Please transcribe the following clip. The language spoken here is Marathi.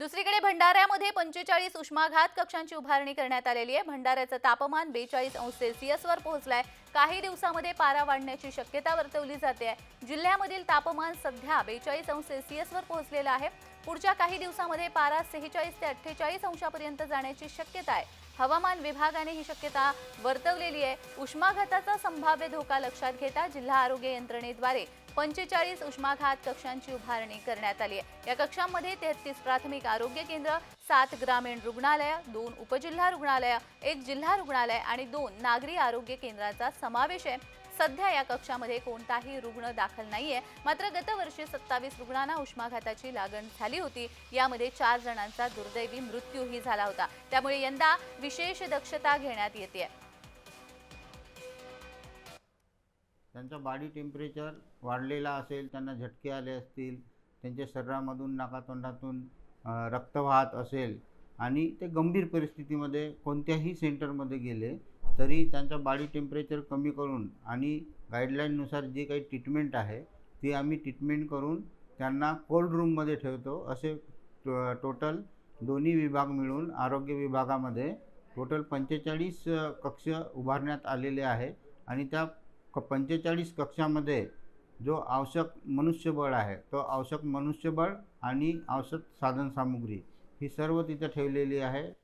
दुसरीकडे भंडाऱ्यामध्ये पंचेचाळीस उष्माघात कक्षांची उभारणी करण्यात आलेली आहे. भंडाऱ्याचं तापमान बेचाळीस अंश सेल्सिअसवर पोहोचलंय. काही दिवसामध्ये पारा वाढण्याची शक्यता वर्तवली जाते आहे. जिल्ह्यामधील तापमान सध्या बेचाळीस अंश सेल्सिअसवर पोहोचलेलं आहे. पुढच्या काही दिवसामध्ये पारा सेहेचाळीस ते अठ्ठेचाळीस अंशापर्यंत जाण्याची शक्यता आहे. हवामान विभागाने ही शक्यता वर्तवलेली आहे. उष्माघाताचा संभाव्य धोका लक्षात घेता जिल्हा आरोग्य यंत्रणेद्वारे पंचेचाळीस उष्माघात कक्षांची उभारणी करण्यात आली आहे. या कक्षांमध्ये तेहतीस प्राथमिक आरोग्य केंद्र सात ग्रामीण रुग्णालय दोन उपजिल्हा रुग्णालय एक जिल्हा रुग्णालय आणि दोन नागरी आरोग्य केंद्राचा समावेश आहे. सध्या या कक्षामध्ये कोणताही रुग्ण दाखल नाहीये. मात्र गतवर्षी सत्तावीस रुग्णांना उष्माघाताची लागण झाली होती. यामध्ये चार जणांचा दुर्दैवी मृत्यूही झाला होता. त्यामुळे यंदा विशेष दक्षता घेण्यात येते त्यांचा बॉडी टेम्परेचर वाढलेला असेल त्यांना झटके आले असतील त्यांच्या शरीरामधून नाकातोंडातून रक्त वाहत असेल आणि ते गंभीर परिस्थितीमध्ये कोणत्याही सेंटरमध्ये गेले तरी त्यांचा बॉडी टेम्परेचर कमी करून आणि गाईडलाईननुसार जी काही ट्रीटमेंट आहे ती आम्ही ट्रीटमेंट करून त्यांना कोल्ड रूममध्ये ठेवतो. असे टो- टोटल दोन्ही विभाग मिळून आरोग्य विभागामध्ये टोटल पंचेचाळीस कक्ष उभारण्यात आलेले आहे आणि त्या पंचेचाळीस कक्षामध्ये जो आवश्यक मनुष्यबळ आहे तो आवश्यक मनुष्यबळ आणि आवश्यक साधनसामुग्री ही सर्व तिथं ठेवलेली आहे.